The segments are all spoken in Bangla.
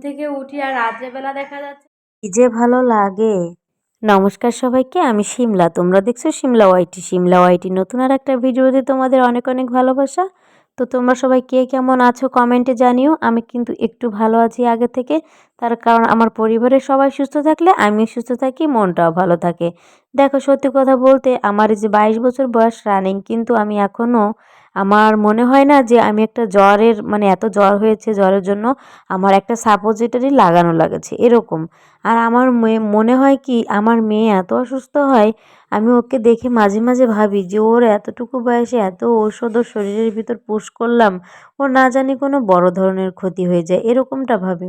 থেকে উঠি আর রাত্রেবেলা দেখা যাচ্ছে কি যে ভালো লাগে। নমস্কার সবাইকে, আমি শিমলা। তোমরা দেখছ শিমলা ওয়াইটি। শিমলা ওয়াইটি নতুন আর একটা ভিডিওতে তোমাদের অনেক অনেক ভালোবাসা। তো তোমরা সবাই কে কেমন আছো কমেন্টে জানিও। আমি কিন্তু একটু ভালো আছি আগে থেকে। তার কারণ আমার পরিবারের সবাই সুস্থ থাকলে আমি সুস্থ থাকি, মনটাও ভালো থাকে। দেখো সত্যি কথা বলতে, আমার যে বাইশ বছর বয়স রানিং কিন্তু আমি এখনও আমার মনে হয় না যে আমি একটা জ্বরের মানে এত জ্বর হয়েছে জ্বরের জন্য আমার একটা সাপোজিটারি লাগানো লাগেছে, এরকম। আর আমার মেয়ে মনে হয় কি আমার মেয়ে এত অসুস্থ হয়, আমি ওকে দেখে মাঝে মাঝে ভাবি যে ওর এতটুকু বয়সে এত ঔষধ ওর শরীরের ভিতর পুশ করলাম, ওর না জানি কোনো বড় ধরনের ক্ষতি হয়ে যায়, এরকমটা ভাবি।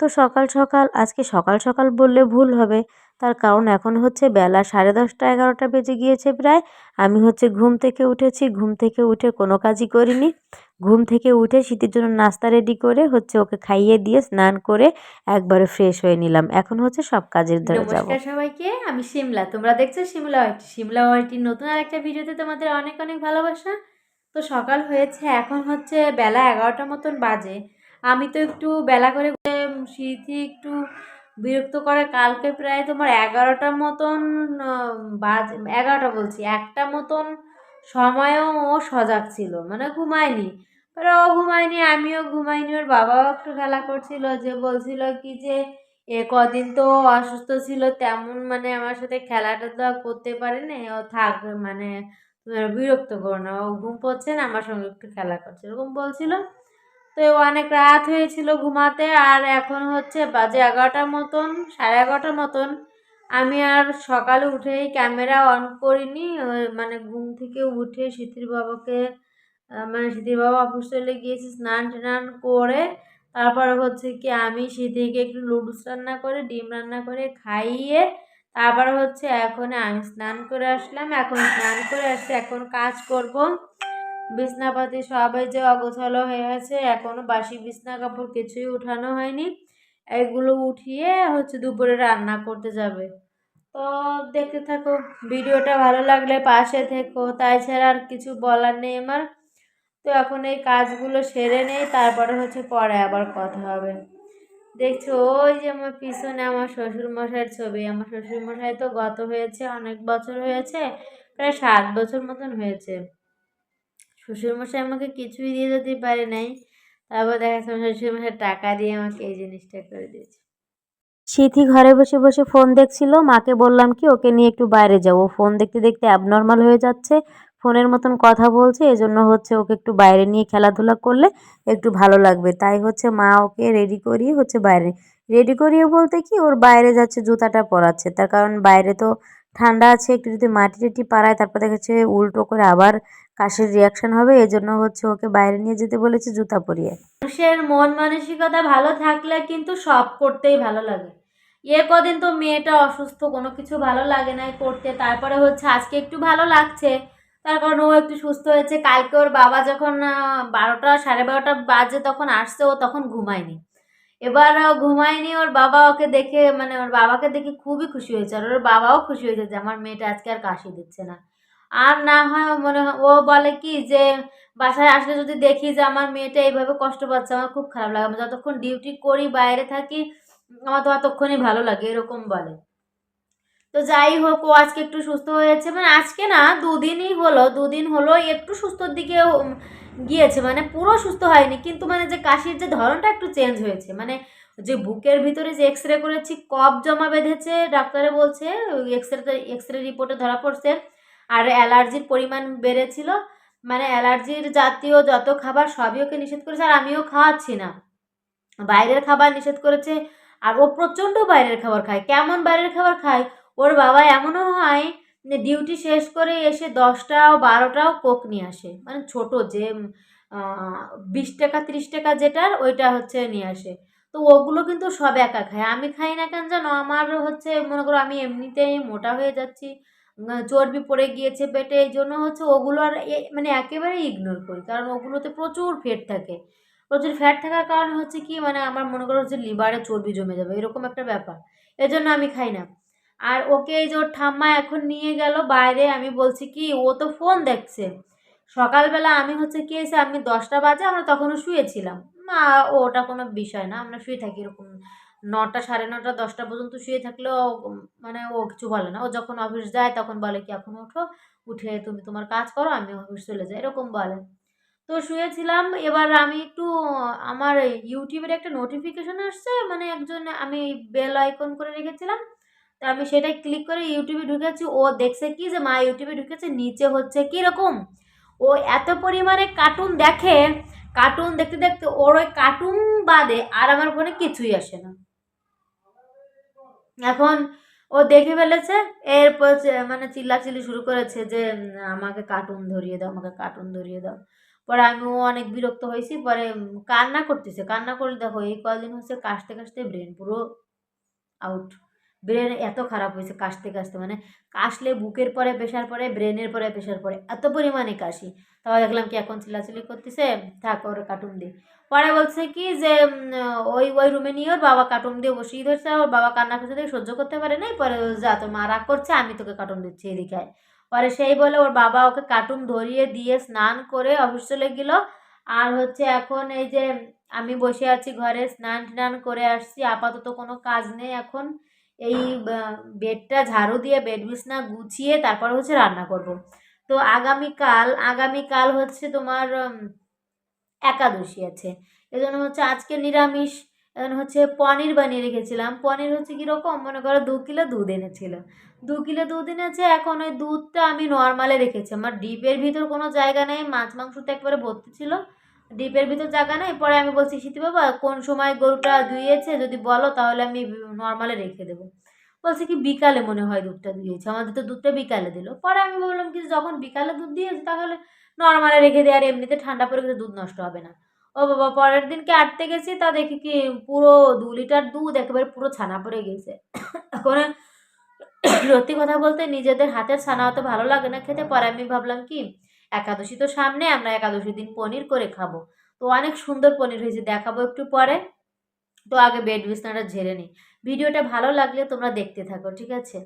তো সকাল সকাল, আজকে সকাল সকাল বললে ভুল হবে তার কারণ এখন হচ্ছে বেলা সাড়ে দশটা, এগারোটা বেজে গিয়েছে প্রায়। আমি হচ্ছে ঘুম থেকে উঠেছি, ঘুম থেকে উঠে কোনো কাজই করিনি। ঘুম থেকে উঠে শীতের জন্য নাস্তা রেডি করে হচ্ছে ওকে খাইয়ে দিয়ে স্নান করে একবারে ফ্রেশ হয়ে নিলাম। এখন হচ্ছে সব কাজের ধরে যাব। সবাইকে, আমি শিমলা। তোমরা দেখছ শিমলা ওয়াইটি। শিমলা ওয়াইটির নতুন আর একটা ভিডিওতে তোমাদের অনেক অনেক ভালোবাসা। তো সকাল হয়েছে, এখন হচ্ছে বেলা এগারোটা মতন বাজে। আমি তো একটু বেলা করে শীতই একটু বিরক্ত করে কালকে প্রায় তোমার এগারোটার মতন বাজ, এগারোটা বলছি, একটা মতন সময়ও ও সজাগ ছিল মানে ঘুমায়নি। এবার ও ঘুমায়নি, আমিও ঘুমাইনি, ওর বাবাও একটু খেলা করছিল, যে বলছিল কি যে, এ কদিন তো অসুস্থ ছিল, তেমন মানে আমার সাথে খেলাটা তো করতে পারে না ও থাক মানে বিরক্ত করো না, ও ঘুম পড়ছে না, আমার সঙ্গে একটু খেলা করছে, এরকম বলছিল। তো অনেক রাত হয়েছিল ঘুমাতে আর এখন হচ্ছে বাজে এগারোটার মতন, সাড়ে এগারোটার মতন। আমি আর সকালে উঠেই ক্যামেরা অন করিনি মানে ঘুম থেকে উঠে সিথির বাবাকে মানে সিথির বাবা অফিস চলে গিয়েছে স্নান টান করে, তারপর হচ্ছে কি আমি সিথিকে একটু লুডুস রান্না করে, ডিম রান্না করে খাইয়ে, তারপর হচ্ছে এখন আমি স্নান করে আসলাম। এখন স্নান করে আসছি এখন কাজ করব। বিছনাপাতি সবাই যে অগোছালো হয়ে আছে এখনও বাসি বিছনা কাপড় কিছুই উঠানো হয়নি। এগুলো উঠিয়ে হচ্ছে দুপুরে রান্না করতে যাবে। তো দেখতে থাকো, ভিডিওটা ভালো লাগলে পাশে থেকো। তাই ছাড়া আর কিছু বলার নেই আমার। তো এখন এই কাজগুলো সেরে নেই, তারপরে হচ্ছে পরে আবার কথা হবে। দেখছ, ওই যে আমার পিছনে আমার শ্বশুরমশাইয়ের ছবি। আমার শ্বশুরমশাই তো গত হয়েছে, অনেক বছর হয়েছে, প্রায় সাত বছর মতন হয়েছে। শ্বশুরমশাই আমাকে কিছুই দিয়ে যেতে পারে নাই। তারপর দেখা যাচ্ছে শ্বশুরমশাই টাকা দিয়ে আমাকে এই জিনিসটা করে দিয়েছে। সিথি ঘরে বসে বসে ফোন দেখছিল, মাকে বললাম কি, ওকে নিয়ে একটু বাইরে যাও। ফোন দেখতে দেখতে অ্যাবনর্মাল হয়ে যাচ্ছে, ফোনের মতন কথা বলছে, এজন্য হচ্ছে ওকে একটু বাইরে নিয়ে খেলাধুলা করলে একটু ভালো লাগবে। তাই হচ্ছে মা ওকে রেডি করিয়ে হচ্ছে বাইরে রেডি করিয়ে বলতে কি, ওর বাইরে যাচ্ছে, জুতাটা পরাচ্ছে। তার কারণ বাইরে তো ঠান্ডা আছে, একটু যদি মাটি টাটি পাড়ায়, তারপর দেখা যাচ্ছে উল্টো করে আবার কাশির রিয়াকশন হবে, এজন্য হচ্ছে ওকে বাইরে নিয়ে যেতে বলেছে জুতা পরিয়ে। মানুষের মন মানসিকতা ভালো থাকলে কিন্তু সব করতেই ভালো লাগে। এ কদিন তো মেয়েটা অসুস্থ, কোনো কিছু ভালো লাগে নাই করতে, তারপরে হচ্ছে আজকে একটু ভালো লাগছে। তার কারণ ও একটু সুস্থ হয়েছে, কালকে ওর বাবা যখন বারোটা, সাড়ে বারোটা বাজে তখন আসছে, ও তখন ঘুমায়নি। এবার ঘুমায়নি, ওর বাবা ওকে দেখে মানে ওর বাবাকে দেখে খুবই খুশি হয়েছে, আর ওর বাবাও খুশি হয়েছে যে আমার মেয়েটা আজকে আর কাশি দিচ্ছে না। আর না হয় মনে ও বলে কি যে, বাসায় আসলে যদি দেখি যে আমার মেয়েটা এইভাবে কষ্ট পাচ্ছে, আমার খুব খারাপ লাগে, আমি যতক্ষণ ডিউটি করি, বাইরে থাকি, আমার তো ততক্ষণই ভালো লাগে, এরকম বলে। তো যাই হোক, ও আজকে একটু সুস্থ হয়েছে মানে আজকে না দুদিনই হলো, দুদিন হলো, একটু সুস্থর দিকে গিয়েছে মানে পুরো সুস্থ হয়নি। কিন্তু মানে যে কাশির যে ধরনটা একটু চেঞ্জ হয়েছে মানে যে বুকের ভিতরে যে এক্স রে করেছি, কফ জমা বেঁধেছে, ডাক্তারে বলছে এক্স রে এক্স রে রিপোর্টে ধরা পড়ছে, আর অ্যালার্জির পরিমাণ বেড়েছিল। মানে অ্যালার্জির জাতীয় যত খাবার, সবই ওকে নিষেধ করেছে, আর আমিও খাওয়াচ্ছি না। বাইরের খাবার নিষেধ করেছে, আর ও প্রচণ্ড বাইরের খাবার খায়। কেমন বাইরের খাবার খায়? ওর বাবা এমনও হয় ডিউটি শেষ করে এসে দশটাও বারোটাও কোক নিয়ে আসে। মানে ছোট যে বিশ টাকা, ত্রিশ টাকা যেটার, ওইটা হচ্ছে নিয়ে আসে। তো ওগুলো কিন্তু সব একা খায়। আমি খাই না কেন জানো? আমার হচ্ছে, মনে করো আমি এমনিতেই মোটা হয়ে যাচ্ছি চর্বি পড়ে গিয়েছে পেটে, এই জন্য হচ্ছে ওগুলো আর মানে একেবারেই ইগনোর করি। কারণ ওগুলোতে প্রচুর ফ্যাট থাকে। প্রচুর ফ্যাট থাকার কারণে হচ্ছে কি মানে আমার মনে করো হচ্ছে লিভারে চর্বি জমে যাবে। এরকম একটা ব্যাপার। এজন্য আমি খাই না। আর ওকে এই যে ওর ঠাম্মা এখন নিয়ে গেল বাইরে, আমি বলছি কি, ও তো ফোন দেখছে। সকালবেলা আমি হচ্ছে কি এসে আমি দশটা বাজে, আমরা তখনও শুয়েছিলাম। মা, ওটা কোনো বিষয় না, আমরা শুয়ে থাকি এরকম নটা সাড়ে নটা, দশটা পর্যন্ত শুয়ে থাকলেও মানে ও কিছু বলে না। ও যখন অফিস যায় তখন বলে কি, এখন ওঠো, উঠে তুমি তোমার কাজ করো, আমি অফিস চলে যাই, এরকম বলে। তো শুয়েছিলাম, এবার আমি একটু, আমার ইউটিউবের একটা নোটিফিকেশন আসছে মানে একজন আমি বেল আইকন করে রেখেছিলাম। তো আমি সেটাই ক্লিক করে ইউটিউবে ঢুকেছি, ও দেখছে কি যে মা ইউটিউবে ঢুকেছে, নিচে হচ্ছে কীরকম? ও এত পরিমাণে কার্টুন দেখে কার্টুন দেখতে দেখতে ওর ওই কার্টুন বাদে আর আমার ফোনে কিছুই আসে না। এখন ও দেখে ফেলেছে, এরপর মানে চিল্লাচিল্লি শুরু করেছে যে আমাকে কার্টুন ধরিয়ে দাও, আমাকে কার্টুন ধরিয়ে দাও। পরে আমিও অনেক বিরক্ত হয়েছি, পরে কান্না করতেছে। কান্না করলে দেখো এই কদিন হচ্ছে কাশতে কাশতে ব্রেন পুরো আউট ব্রেন এত খারাপ হয়েছে কাশতে কাশতে মানে কাশলে বুকের পরে প্রেশার পরে ব্রেনের পরে প্রেশার পরে, এত পরিমাণে কাশি। তাও দেখলাম কি এখন চিল্লাচিল্লি করতেছে, থাক ওর কার্টুন দিই। পরে বলছে কি যে ওই ওই রুমে নিয়ে ওর বাবা কার্টুন দিয়ে বসিয়ে ধরছে, ওর বাবা কান্না করছে দেখে সহ্য করতে পারে নাই, পরে যা, তোর মা রাগ করছে, আমি তোকে কার্টুন দিচ্ছি এদিকে। পরে সেই বলে ওর বাবা ওকে কার্টুন ধরিয়ে দিয়ে স্নান করে অফিস চলে গেল। আর হচ্ছে এখন এই যে, আমি বসে আছি ঘরে স্নান টান করে আসছি, আপাতত কোনো কাজ নেই এখন। এই বেডটা ঝাড়ু দিয়ে বেড বিছনা গুছিয়ে তারপর হচ্ছে রান্না করব। তো আগামীকাল আগামীকাল হচ্ছে তোমার একাদশী আছে। এজন্য হচ্ছে আজকে নিরামিষ এখন হচ্ছে পনির বানিয়ে রেখেছিলাম। পনির হচ্ছে কীরকম? মনে করো দু কিলো দুধ এনেছিল। দু কিলো দুধ এনেছে, এখন ওই দুধটা আমি নর্মালে রেখেছি। আমার ডিপের ভিতর কোনো জায়গা নেই, মাছ মাংস তো একবারে ভর্তি ছিল। ডিপের ভিতর জায়গা নেই? পরে আমি বলছি সিটি বাবা, কোন সময় গরুটা ধুইয়েছে যদি বলো, তাহলে আমি নর্মালে রেখে দেবো। বলছে কি, বিকালে মনে হয় দুধটা দিয়েছে আমাদের তো দুধটা বিকালে দিল। পরে আমি বললাম কি, যখন বিকালে দুধ দিয়েছে, তাহলে নর্মালে রেখে দেয় আর এমনিতে ঠান্ডা পড়ে গেলে দুধ নষ্ট হবে না। ও বাবা, পরের দিনকে আটতে গেছি, তা দেখি কি পুরো দু লিটার দুধ একেবারে পুরো ছানা পড়ে গেছে। এখন সত্যি কথা বলতে নিজেদের হাতের ছানা অত ভালো লাগে না খেতে। পরে আমি ভাবলাম কি একাদশী তো সামনে, আমরা একাদশীর দিন পনির করে খাব। তো অনেক সুন্দর পনির হয়েছে, দেখাবো একটু পরে। তো আগে বেড বিছনাটা ঝেড়ে নিই। ভিডিওটা ভালো লাগলে তোমরা দেখতে থাকো, ঠিক আছে?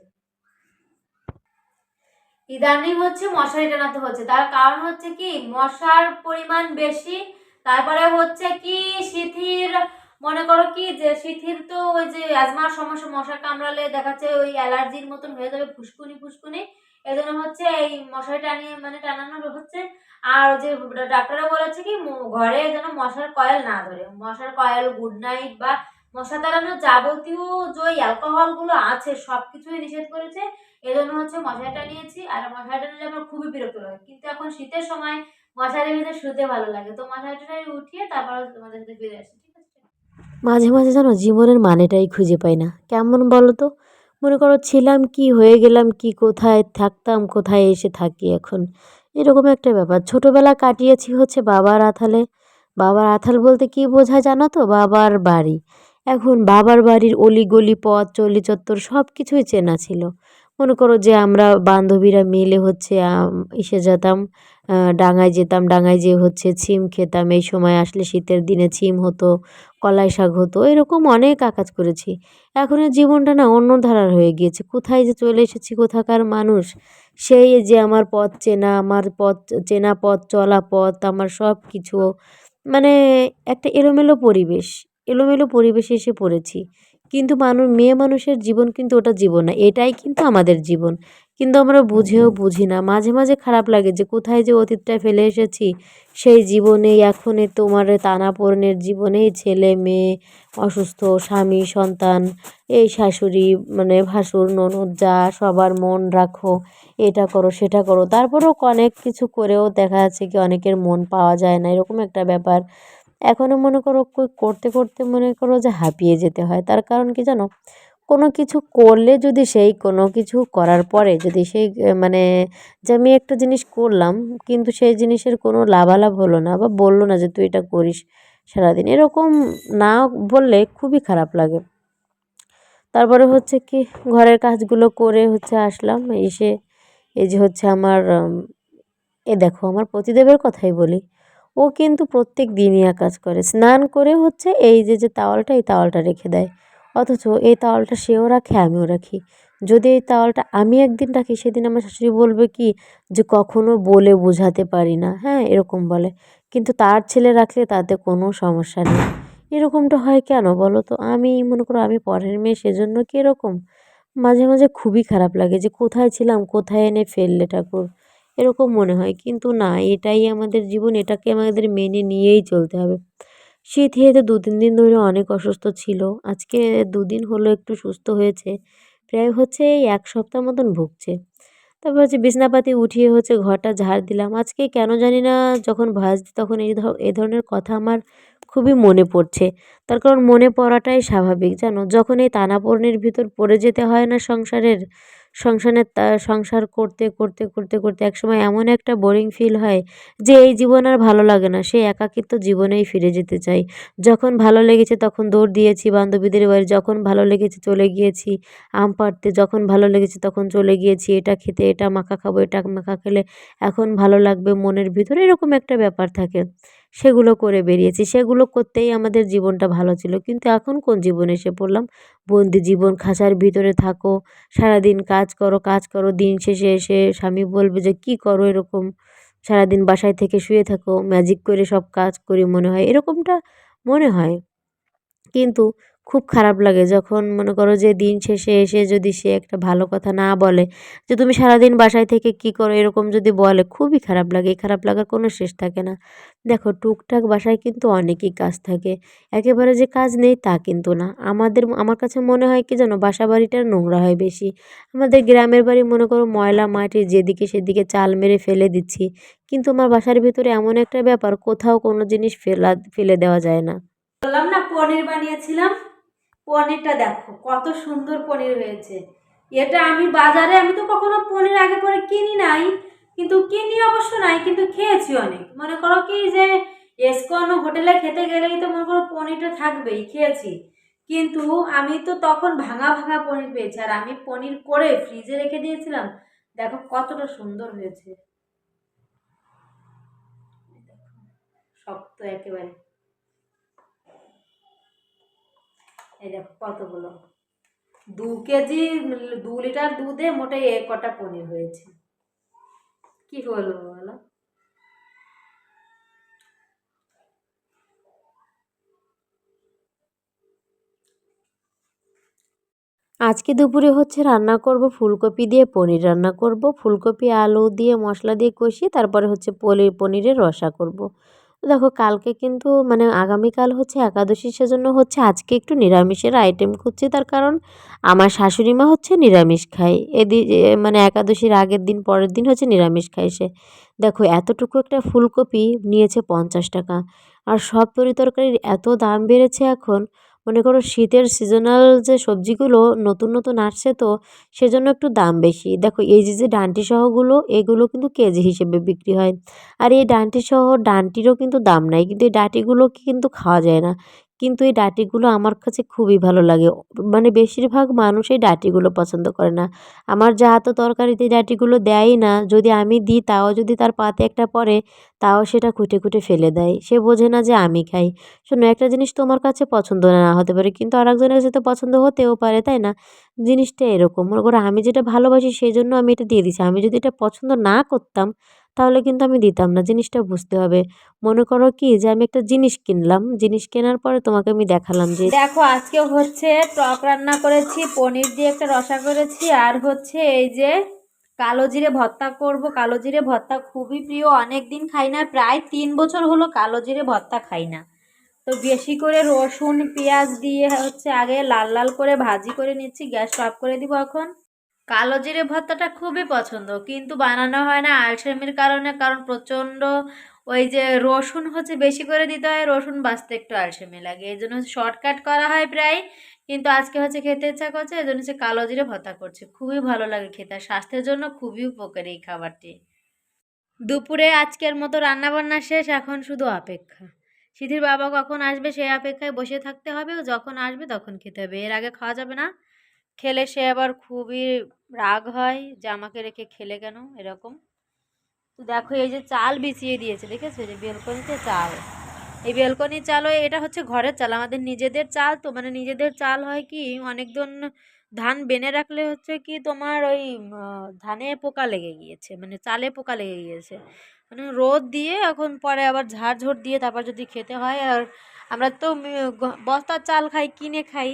ইদানিং হচ্ছে মশারি টানাতে হচ্ছে, তার কারণ হচ্ছে কি, মশার পরিমাণ বেশি, তারপরে হচ্ছে কি শিথির মনে করো কি যে শিথির তো ওই যে অ্যাজমার সমস্যা মশা কামড়ালে দেখাচ্ছে ওই অ্যালার্জির মতন হয়ে যাবে ফুসকুনি ফুসকুনি। এই জন্য হচ্ছে এই মশারি টানিয়ে মানে টানানো হচ্ছে। আর যে ডাক্তাররা বলেছে কি ঘরে যেন মশার কয়েল না ধরে। মশার কয়েল গুড নাইট বা মশা তাড়ানোর যাবতীয় যে অ্যালকোহলগুলো আছে সব কিছুই নিষেধ করেছে। এই জন্য হচ্ছে মশারিটা নিয়েছি আর মশারিটা নিলে আমার খুবই বিরক্ত লাগে। কিন্তু এখন শীতের সময় মশারির ভিতরে শুতে ভালো লাগে। তো মশারিটা উঠিয়ে তারপর তোমাদের সাথে ফিরে আসি। মাঝে মাঝে যেন জীবনের মানেটাই খুঁজে পাই না। কেমন বলো তো মনে করো ছিলাম কি, হয়ে গেলাম কি, কোথায় থাকতাম, কোথায় এসে থাকি এখন? এরকম একটা ব্যাপার। ছোটোবেলা কাটিয়েছি হচ্ছে বাবার আথালে। বাবার আথাল বলতে কি বোঝায় জানো তো? বাবার বাড়ি। এখন বাবার বাড়ির অলিগলি, পথ চল্লি চত্বর সব কিছুই চেনা ছিল। মনে করো যে আমরা বান্ধবীরা মিলে হচ্ছে এসে যেতাম ডাঙায় যেতাম, ডাঙায় যেয়ে হচ্ছে ছিম খেতাম। এই সময় আসলে শীতের দিনে ছিম হতো, কলাই শাক হতো, এরকম অনেক আকাজ করেছি। এখনের জীবনটা না অন্য ধারার হয়ে গিয়েছে। কোথায় যে চলে এসেছি, কোথাকার মানুষ, সেই যে আমার পথ চেনা, আমার পথ, চেনা পথ, চলা পথ, আমার সব কিছু মানে একটা এলোমেলো পরিবেশ, এলোমেলো পরিবেশে এসে পড়েছি। কিন্তু মানুষ মেয়ে মানুষের জীবন কিন্তু ওটা জীবন না, এটাই কিন্তু আমাদের জীবন। কিন্তু আমরা বুঝেও বুঝি না, মাঝে মাঝে খারাপ লাগে যে কোথায় যে অতীতটা ফেলে এসেছি, সেই জীবনেই এখনে তোমার টানাপোড়েনের জীবনেই ছেলে, মেয়ে, অসুস্থ, স্বামী, সন্তান, এই শাশুড়ি মানে ভাসুর, ননদ যা, সবার মন রাখো, এটা করো, সেটা করো। তারপরেও অনেক কিছু করেও দেখা যাচ্ছে কি অনেকের মন পাওয়া যায় না, এরকম একটা ব্যাপার। এখনও মনে করো করতে করতে মনে করো যে হাঁপিয়ে যেতে হয়। তার কারণ কি জানো? কোনো কিছু করলে যদি সেই কোনো কিছু করার পরে যদি সেই মানে যে আমি একটা জিনিস করলাম কিন্তু সেই জিনিসের কোনো লাভালাভ হলো না বা বলল না যে তুই এটা করিস সারাদিন, এরকম না বললে খুবই খারাপ লাগে। তারপরে হচ্ছে কি ঘরের কাজগুলো করে হচ্ছে আসলাম, এসে এই যে হচ্ছে আমার, এ দেখো আমার পতিদেবের কথাই বলি। ও কিন্তু প্রত্যেক দিনই এক কাজ করে। স্নান করে হচ্ছে এই যে যে তাওয়ালটা, এই তাওয়ালটা রেখে দেয়। অথচ এই তাওয়ালটা সেও রাখে, আমিও রাখি। যদি এই তাওয়ালটা আমি একদিন রাখি, সেদিন আমার শাশুড়ি বলবে কি যে, কখনো বলে বোঝাতে পারি না। হ্যাঁ এরকম বলে। কিন্তু তার ছেলে রাখলে তাতে কোনো সমস্যা নেই। এরকমটা হয় কেন বলো তো? আমি মনে করো আমি পরের মেয়ে, সেজন্য কি এরকম? মাঝে মাঝে খুবই খারাপ লাগে যে, কোথায় ছিলাম? কোথায় এনে ফেললে ঠাকুর? এরকম মনে হয়। কিন্তু না, এটাই আমাদের জীবন, এটাকে আমাদের মেনে নিয়েই চলতে হবে। শীত হেতে দু তিন দিন ধরে অনেক অসুস্থ ছিল, আজকে দুদিন হলো একটু সুস্থ হয়েছে, প্রায় হচ্ছে এই এক সপ্তাহ মতন ভুগছে। তারপর হচ্ছে বিছনাপাতি উঠিয়ে হচ্ছে ঘরটা ঝাড় দিলাম। আজকে কেন জানি না, যখন দিই তখন এই এ ধরনের কথা আমার খুবই মনে পড়ছে। তার কারণ মনে পড়াটাই স্বাভাবিক, জানো? যখন এই টানাপোড়েনের ভিতর পড়ে যেতে হয় না সংসারের সংসারের সংসার করতে করতে করতে করতে একসময় এমন একটা বোরিং ফিল হয় যে এই জীবন আর ভালো লাগে না। সেই একাকিত্ব জীবনেই ফিরে যেতে চাই। যখন ভালো লেগেছে তখন দৌড় দিয়েছি বান্ধবীদের বাড়ি, যখন ভালো লেগেছে চলে গিয়েছি আম পাড়তে, যখন ভালো লেগেছে তখন চলে গিয়েছি, এটা খেতে, এটা মাখা খাব, এটা মাখা খেলে এখন ভালো লাগবে, মনের ভিতরে এরকম একটা ব্যাপার থাকে। সেগুলো করে বেরিয়েছি। সেগুলো করতেই আমাদের জীবনটা ভালো ছিল। কিন্তু এখন কোন জীবনে এসে পড়লাম? বন্দি জীবন, খাঁচার ভিতরে থাকো, সারাদিন কাজ করো কাজ করো, দিন শেষে এসে স্বামী বলবে যে, কি করো এরকম? সারাদিন বাসায় থেকে শুয়ে থাকো ম্যাজিক করে সব কাজ করি মনে হয়। এরকমটা মনে হয়। কিন্তু খুব খারাপ লাগে যখন মনে করো যে দিন শেষে এসে যদি সে একটা ভালো কথা না বলে, যে তুমি সারাদিন বাসায় থেকে কী করো এরকম যদি বলে, খুবই খারাপ লাগে। এই খারাপ লাগার কোনো শেষ থাকে না। দেখো, টুকটাক বাসায় কিন্তু অনেকই কাজ থাকে। একেবারে যে কাজ নেই তা কিন্তু না। আমাদের, আমার কাছে মনে হয় কি জানো বাসা বাড়িটা নোংরা হয় বেশি। আমাদের গ্রামের বাড়ি মনে করো ময়লা মাটি যেদিকে সেদিকে চাল মেরে ফেলে দিচ্ছি। কিন্তু আমার বাসার ভিতরে এমন একটা ব্যাপার, কোথাও কোনো জিনিস ফেলা, ফেলে দেওয়া যায় না। বললাম না, পনির বানিয়েছিলাম। পনিরটা দেখো, কত সুন্দর পনির হয়েছে। এটা আমি বাজারে, আমি তো কখনো পনির আগে পরে কিনি নাই, কিন্তু কিনি অবশ্য নাই, কিন্তু খেয়েছি অনেক। মনে করো কি যে এসকন হোটেলে খেতে গেলেই তো মনে করো পনিরটা থাকবেই, খেয়েছি। কিন্তু আমি তো তখন ভাঙা ভাঙা পনির পেয়েছি, আর আমি পনির করে ফ্রিজে রেখে দিয়েছিলাম। দেখো কতটা সুন্দর হয়েছে। শক্ত একেবারে এই দেখো কতগুলো? দু কেজি, দু লিটার দুধে মোটে এ কটা পনির হয়েছে। কি বলব বলো? আজকে দুপুরে হচ্ছে রান্না করব ফুলকপি দিয়ে পনির রান্না করব। ফুলকপি, আলু দিয়ে মশলা দিয়ে কষিয়ে তারপরে হচ্ছে পনির পনিরের রসা করব। দেখো কালকে কিন্তু মানে আগামীকাল হচ্ছে একাদশী, সেজন্য হচ্ছে আজকে একটু নিরামিষের আইটেম খুঁজছি। তার কারণ আমার শাশুড়ি মা হচ্ছে নিরামিষ খায়। এদি মানে একাদশীর আগের দিন, পরের দিন হচ্ছে নিরামিষ খায় সে। দেখো এতটুকু একটা ফুলকপি নিয়েছে পঞ্চাশ টাকা। আর সব তরি তরকারির এত দাম বেড়েছে এখন। মনে করো শীতের সিজনাল যে সবজিগুলো নতুন নতুন আসছে তো সেজন্য একটু দাম বেশি। দেখো এই যে যে ডান্টি সহগুলো এগুলো কিন্তু কেজি হিসেবে বিক্রি হয়। আর এই ডান্টি সহ ডান্টিরও কিন্তু দাম নাই। কিন্তু এই ডাঁটিগুলো কিন্তু খাওয়া যায় না। কিন্তু এই ডাটিগুলো আমার কাছে খুবই ভালো লাগে। মানে বেশিরভাগ মানুষ এই ডাঁটিগুলো পছন্দ করে না। আমার যা তো তরকারিতে ডাটিগুলো দেয়ই না, যদি আমি দিই তাও যদি তার পাতে একটা পড়ে, তাও সেটা খুঁটে খুঁটে ফেলে দেয়। সে বোঝে না যে আমি খাই। শোনো, একটা জিনিস তোমার কাছে পছন্দ না হতে পারে, কিন্তু আরেকজনের কাছে তো পছন্দ হতেও পারে, তাই না? জিনিসটা এরকম। মনে করো আমি যেটা ভালোবাসি, সেই জন্য আমি এটা দিয়ে দিচ্ছি আমি যদি এটা পছন্দ না করতাম তাহলে কিন্তু আমি দিতাম না, জিনিসটা বুঝতে হবে। মনে করো কি যে আমি একটা জিনিস কিনলাম, জিনিস কেনার পরে তোমাকে আমি দেখালাম যে দেখো, আজকে হচ্ছে টক রান্না করেছি, পনির দিয়ে একটা রসা করেছি, আর হচ্ছে এই যে কালো জিরে ভর্তা করব। কালো জিরে ভর্তা খুবই প্রিয় অনেক দিন খাই না, প্রায় তিন বছর হলো কালো জিরে ভর্তা খাই না। তো বেশি করে রসুন, পেঁয়াজ দিয়ে হচ্ছে আগে লাল লাল করে ভাজি করে নিচ্ছি, গ্যাস অফ করে দিব এখন। কালো জিরে ভর্তাটা খুবই পছন্দ, কিন্তু বানানো হয় না আলসেমির কারণে, কারণ প্রচণ্ড ওই যে রসুন হচ্ছে বেশি করে দিতে হয়, রসুন বাঁচতে একটু আলসেমি লাগে। এই জন্য শর্টকাট করা হয় প্রায়, কিন্তু আজকে হচ্ছে খেতে ইচ্ছা করছে, এই জন্য হচ্ছে কালো জিরে ভর্তা করছে। খুবই ভালো লাগে খেতে স্বাস্থ্যের জন্য খুবই উপকারী এই খাবারটি। দুপুরে আজকের মতো রান্নাবান্না শেষ, এখন শুধু অপেক্ষা। সিধির বাবা কখন আসবে সেই অপেক্ষায় বসে থাকতে হবে ও যখন আসবে তখন খেতে হবে, এর আগে খাওয়া যাবে না। খেলে সে আবার খুবই রাগ হয় যে আমাকে রেখে খেলে কেন এরকম। তো দেখো এই যে চাল বিছিয়ে দিয়েছে, দেখেছ? যে বেলকনিতে চাল। এই বেলকনির চালও এটা হচ্ছে ঘরের চাল, আমাদের নিজেদের চাল তো মানে নিজেদের চাল হয় কি, অনেকজন ধান বেনে রাখলে হচ্ছে কি তোমার ওই ধানে পোকা লেগে গিয়েছে মানে চালে পোকা লেগে গিয়েছে। মানে রোদ দিয়ে এখন পরে আবার ঝাড় ঝোড় দিয়ে তারপর যদি খেতে হয়, আর আমরা তো বস্তার চাল খাই, কিনে খাই।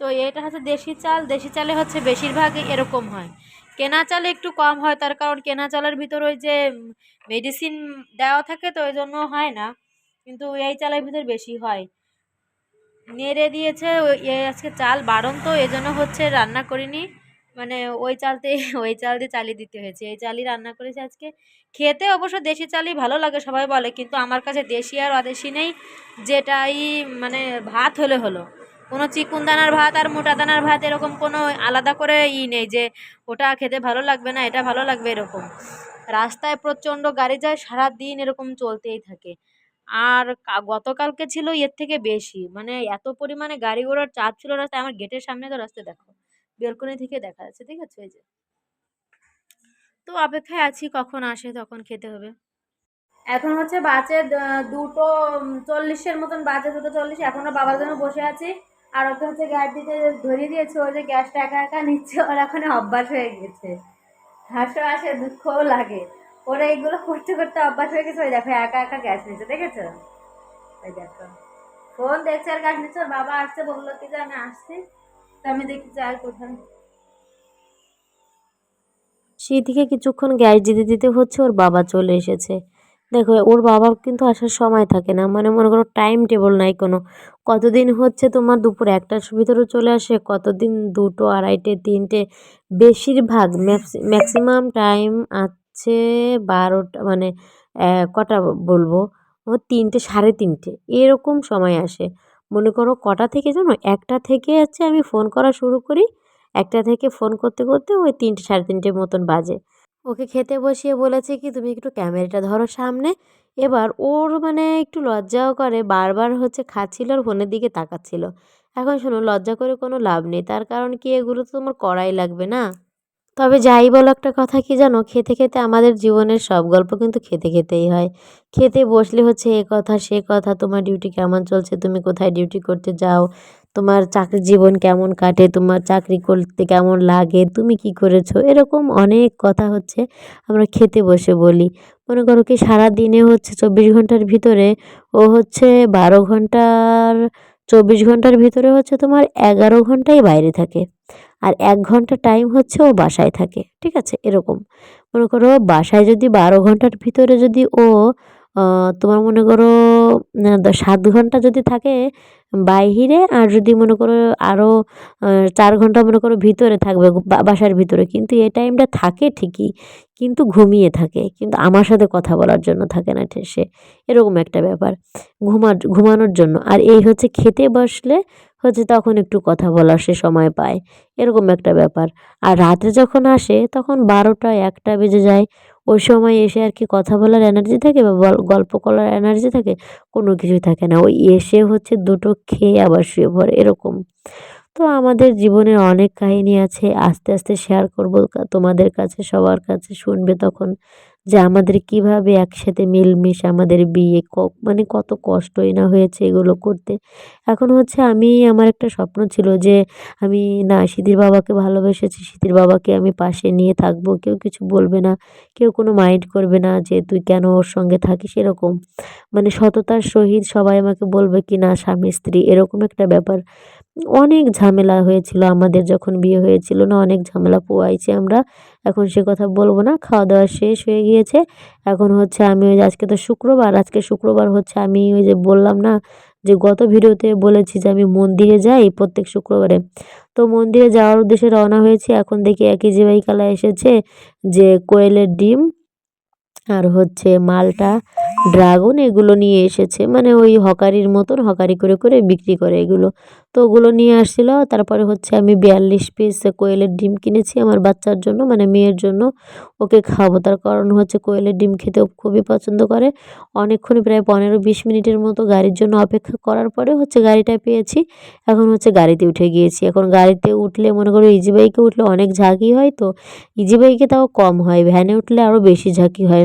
তো এটা হচ্ছে দেশি চাল। দেশি চালে হচ্ছে বেশিরভাগই এরকম হয়। কেনা চাল একটু কম হয়, তার কারণ কেনা চালের ভিতর ওই যে মেডিসিন দেওয়া থাকে তো ওই জন্য হয় না। কিন্তু এই চালের ভিতর বেশি হয়। নেড়ে দিয়েছে আজকে চাল বারণ তো এজন্য হচ্ছে রান্না করিনি। মানে ওই চালতে, ওই চাল দিয়ে চালিয়ে দিতে হয়েছে। এই চালই রান্না করেছে আজকে। খেতে অবশ্য দেশি চালই ভালো লাগে সবাই বলে, কিন্তু আমার কাছে দেশি আর অদেশি নেই। যেটাই মানে ভাত হলে হলো। কোনো চিকুন দানার ভাত আর মোটা দানার ভাত এরকম কোনো আলাদা করে ই নেই যে ওটা খেতে ভালো লাগবে না, এটা ভালো লাগবে এরকম। রাস্তায় প্রচণ্ড গাড়ি যায় সারা দিন এরকম চলতেই থাকে। আর গতকালকে ছিল এর থেকে বেশি। মানে এত পরিমাণে গাড়ি ঘোড়ার চাপ ছিল রাস্তায়, আমার গেটের সামনে তো রাস্তায় দেখো, বেলকনি থেকে দেখা যাচ্ছে, ঠিক আছে? ওই যে। তো অপেক্ষায় আছি, কখন আসে, তখন খেতে হবে। এখন হচ্ছে বাজে দুটো চল্লিশের মতন, বাজে দুটো চল্লিশ। এখনও বাবার জন্য বসে আছি। আর ওকে হচ্ছে গ্যাস দিতে ধরিয়ে দিয়েছে, ও যে গ্যাসটা একা একা নিচ্ছে, ওর এখন অভ্যাস হয়ে গেছে। হাসো আসে দুঃখও লাগে। ওরা এইগুলো করতে করতে অভ্যাস হয়ে গেছে, ওই দেখো, একা একা গ্যাস নিচ্ছে, দেখেছ? ওই দেখো। ফোন দেখছে আর গ্যাস নিচ্ছে, ওর বাবা আসছে, বলল কি যে আমি আসছি, তো আমি দেখি যাই কোথায়। সেই সেদিকে কিছুক্ষণ গ্যাস দিতে দিতে হচ্ছে, ওর বাবা চলে এসেছে। দেখো, ওর বাবার কিন্তু আসার সময় থাকে না। মানে মনে করো টাইম টেবল নাই কোনো। কতদিন হচ্ছে তোমার দুপুর একটার ভিতরে চলে আসে, কতদিন দুটো, আড়াইটে, তিনটে, বেশিরভাগ ম্যাক্সি ম্যাক্সিমাম টাইম আছে বারোটা মানে কটা বলব? ও তিনটে, সাড়ে তিনটে, এরকম সময় আসে। মনে করো কটা থেকে জানো? একটা থেকে হচ্ছে আমি ফোন করা শুরু করি, একটা থেকে ফোন করতে করতে ওই তিনটে, সাড়ে তিনটের মতন বাজে। ওকে খেতে বসিয়ে বলেছে কি, তুমি একটু ক্যামেরাটা ধরো সামনে। এবার ওর মানে একটু লজ্জাও করে, বারবার হচ্ছে খাচ্ছিল আর ফোনের দিকে তাকাচ্ছিল। এখন শোনো, লজ্জা করে কোনো লাভ নেই। তার কারণ কি, এগুলো তো তোমার করাই লাগবে না? তবে যাই বলো একটা কথা কি জানো, খেতে খেতে আমাদের জীবনের সব গল্প কিন্তু খেতে খেতেই হয়। খেতে বসলে হচ্ছে এ কথা, সে কথা, তোমার ডিউটি কেমন চলছে, তুমি কোথায় ডিউটি করতে যাও? তোমার চাকরি জীবন কেমন কাটে? তোমার চাকরি করতে কেমন লাগে? তুমি কি করেছ? এরকম অনেক কথা হচ্ছে, আমরা খেতে বসে বলি। মনে করো কি সারা দিনে হচ্ছে চব্বিশ ঘণ্টার ভিতরে ও হচ্ছে বারো ঘণ্টার, চব্বিশ ঘণ্টার ভিতরে হচ্ছে তোমার এগারো ঘন্টাই বাইরে থাকে। আর এক ঘণ্টা টাইম হচ্ছে ও বাসায় থাকে। ঠিক আছে? এরকম। মনে করো বাসায় যদি বারো ঘণ্টার ভিতরে যদি ও তোমার মনে করো সাত ঘণ্টা যদি থাকে বাইরে আর যদি মনে করো আরও চার ঘণ্টা মনে করো ভিতরে থাকবে বাসার ভিতরে, কিন্তু এই টাইমটা থাকে ঠিকই, কিন্তু ঘুমিয়ে থাকে, কিন্তু আমার সাথে কথা বলার জন্য থাকে না সে, এরকম একটা ব্যাপার, ঘুমার, ঘুমানোর জন্য। আর এই হচ্ছে খেতে বসলে হচ্ছে তখন একটু কথা বলার সে সময় পায়। এরকম একটা ব্যাপার। আর রাতে যখন আসে, তখন বারোটা একটা বেজে যায়। ওই সময় এসে আর কি কথা বলার এনার্জি থাকে বা গল্প করার এনার্জি থাকে? কোনো কিছুই থাকে না। ওই এসে হচ্ছে দুটো খেয়ে আবার শুয়ে পড়ে, এরকম। তো আমাদের জীবনের অনেক কাহিনী আছে। আস্তে আস্তে শেয়ার করব তোমাদের কাছে, সবার কাছে শুনবে তখন। যে আমাদের কীভাবে একসাথে মিলমিশ আমাদের বিয়ে ক- মানে কত কষ্টই না হয়েছে এগুলো করতে। এখন হচ্ছে আমি, আমার একটা স্বপ্ন ছিল যে আমি, না সিধির বাবাকে ভালোবেসেছি সিধির বাবাকে আমি পাশে নিয়ে থাকব, কেউ কিছু বলবে না, কেউ কোনো মাইন্ড করবে না যে তুই কেন ওর সঙ্গে থাকিস, এরকম। মানে সততার সহিত সবাই আমাকে বলবে কি, না, স্বামী, স্ত্রী, এরকম একটা ব্যাপার। অনেক ঝামেলা হয়েছিল আমাদের যখন বিয়ে হয়েছিল না, অনেক ঝামেলা পোয়াইছি আমরা। এখন সে কথা বলব না খাওয়া দাওয়া শেষ হয়ে গিয়েছে। এখন হচ্ছে আমি ওই আজকে তো শুক্রবার, আজকে শুক্রবার হচ্ছে আমি ওই যে বললাম না যে গত ভিডিওতে বলেছি যে আমি মন্দিরে যাই প্রত্যেক শুক্রবারে। তো মন্দিরে যাওয়ার উদ্দেশ্যে রওনা হয়েছে। এখন দেখি একই জিবাই কালা এসেছে যে কোয়েলের ডিম আর হচ্ছে মালটা ড্রাগন, এগুলো নিয়ে এসেছে। মানে ওই হকারির মতন হকারি করে করে বিক্রি করে এগুলো। তো ওগুলো নিয়ে আসছিল। তারপরে হচ্ছে আমি বিয়াল্লিশ পিস কোয়েলের ডিম কিনেছি আমার বাচ্চার জন্য মানে মেয়ের জন্য। ওকে খাব তার কারণ হচ্ছে কোয়েলের ডিম খেতে খুবই পছন্দ করে। অনেকক্ষণ প্রায় পনেরো বিশ মিনিটের মতো গাড়ির জন্য অপেক্ষা করার পরে হচ্ছে গাড়িটা পেয়েছি। এখন হচ্ছে গাড়িতে উঠে গিয়েছি। এখন গাড়িতে উঠলে মনে করো ইজি বাইকে উঠলে অনেক ঝাঁকি হয় তো ইজি বাইকে তাও কম হয়। ভ্যানে উঠলে আরও বেশি ঝাঁকি হয়।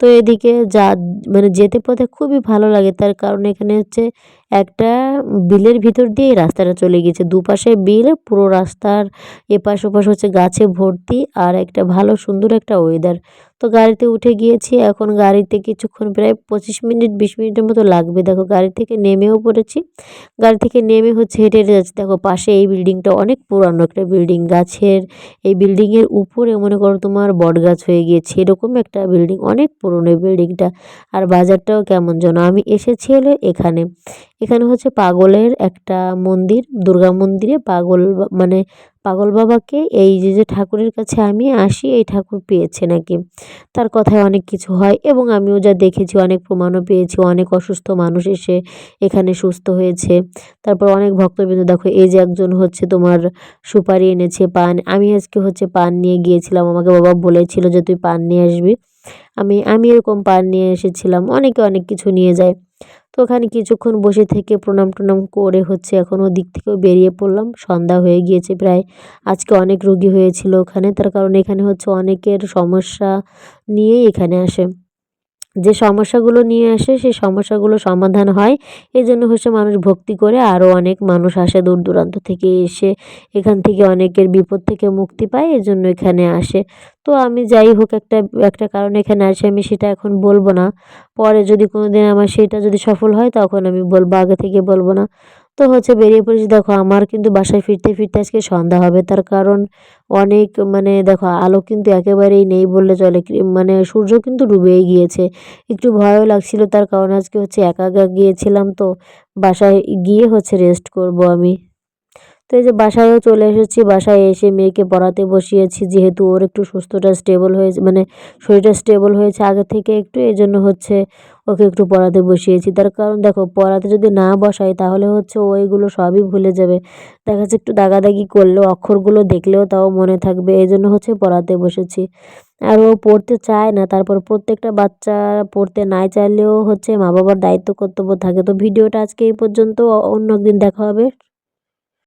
তো এদিকে যা মানে যেতে পথে খুবই ভালো লাগে। তার কারণ এখানে হচ্ছে একটা বিলের ভিতর দিয়ে রাস্তাটা চলে গিয়েছে। দুপাশে বিল, পুরো রাস্তার এপাশ ওপাশ হচ্ছে গাছে ভর্তি আর একটা ভালো সুন্দর একটা ওয়েদার তো গাড়িতে উঠে গিয়েছি। এখন গাড়িতে কিছুক্ষণ প্রায় পঁচিশ মিনিট, বিশ মিনিটের মতো লাগবে। দেখো, গাড়ি থেকে নেমেও পড়েছি। গাড়ি থেকে নেমে হচ্ছে হেঁটে হেঁটে যাচ্ছি। দেখো, পাশে এই বিল্ডিংটা অনেক পুরানো একটা বিল্ডিং। গাছের এই বিল্ডিংয়ের উপরে মনে করো তোমার বট গাছ হয়ে গিয়েছে। এরকম একটা বিল্ডিং অনেক পুরনো বিল্ডিংটা আর বাজারটাও কেমন যেন। আমি এসেছি হলো এখানে। এখানে হচ্ছে পাগলের একটা মন্দির, দুর্গা মন্দিরে পাগল মানে পাগল বাবাকে এই যে যে ঠাকুরের কাছে আমি আসি, এই ঠাকুর পেয়েছে নাকি। তার কথায় অনেক কিছু হয় এবং আমিও যা দেখেছি, অনেক প্রমাণও পেয়েছি। অনেক অসুস্থ মানুষ এসে এখানে সুস্থ হয়েছে। তারপর অনেক ভক্তবৃন্দ, দেখো এই যে একজন হচ্ছে তোমার সুপারি এনেছে পান। আমি আজকে হচ্ছে পান নিয়ে গিয়েছিলাম। আমাকে বাবা বলেছিল যে, তুই পান নিয়ে আসবি। আমি আমি এরকম পান নিয়ে এসেছিলাম, অনেকে অনেক কিছু নিয়ে যায়। তো ওখানে কিছুক্ষণ বসে থেকে প্রণাম টনাম করে হচ্ছে এখন ওদিক থেকেও বেরিয়ে পড়লাম, সন্ধ্যা হয়ে গিয়েছে প্রায়। আজকে অনেক রুগী হয়েছিল ওখানে, তার কারণ এখানে হচ্ছে অনেকের সমস্যা নিয়েই এখানে আসে। যে সমস্যাগুলো নিয়ে আসে, সেই সমস্যাগুলো সমাধান হয়। এই জন্য হচ্ছে মানুষ ভক্তি করে আরও অনেক মানুষ আসে দূর দূরান্ত থেকে এসে এখান থেকে অনেকের বিপদ থেকে মুক্তি পায় এই জন্য এখানে আসে। তো আমি যাই হোক একটা একটা কারণ এখানে আসে, আমি সেটা এখন বলব না। পরে যদি কোনো দিন আমার সেটা যদি সফল হয়, তখন আমি বলব, আগে থেকে বলব না। তো হচ্ছে বেরিয়ে পড়েছি। দেখো, আমার কিন্তু বাসায় ফিরতে ফিরতে আজকে সন্ধ্যা হবে। তার কারণ অনেক মানে দেখো, আলো কিন্তু একেবারেই নেই বললে চলে। মানে সূর্য কিন্তু ডুবেই গিয়েছে। একটু ভয়ও লাগছিল, তার কারণ আজকে হচ্ছে একা একা গিয়েছিলাম তো বাসায় গিয়ে হচ্ছে রেস্ট করব আমি। তো এই যে বাসায়ও চলে এসেছি, বাসায় এসে মেয়েকে পড়াতে বসিয়েছি। যেহেতু ওর একটু সুস্থটা স্টেবল হয়েছে মানে শরীরটা স্টেবল হয়েছে আগে থেকে একটু, এই জন্য হচ্ছে ওকে একটু পড়াতে বসিয়েছি। তার কারণ দেখো, পড়াতে যদি না বসাই তাহলে হচ্ছে ওইগুলো সবই ভুলে যাবে। দেখা যাচ্ছে একটু দাগাদাগি করলেও, অক্ষরগুলো দেখলেও তাও মনে থাকবে। এই জন্য হচ্ছে পড়াতে বসেছি। আর ও পড়তে চায় না, তারপর প্রত্যেকটা বাচ্চা পড়তে নাই চাইলেও হচ্ছে মা বাবার দায়িত্ব কর্তব্য থাকে। তো ভিডিওটা আজকে এই পর্যন্ত অন্য একদিন দেখা হবে।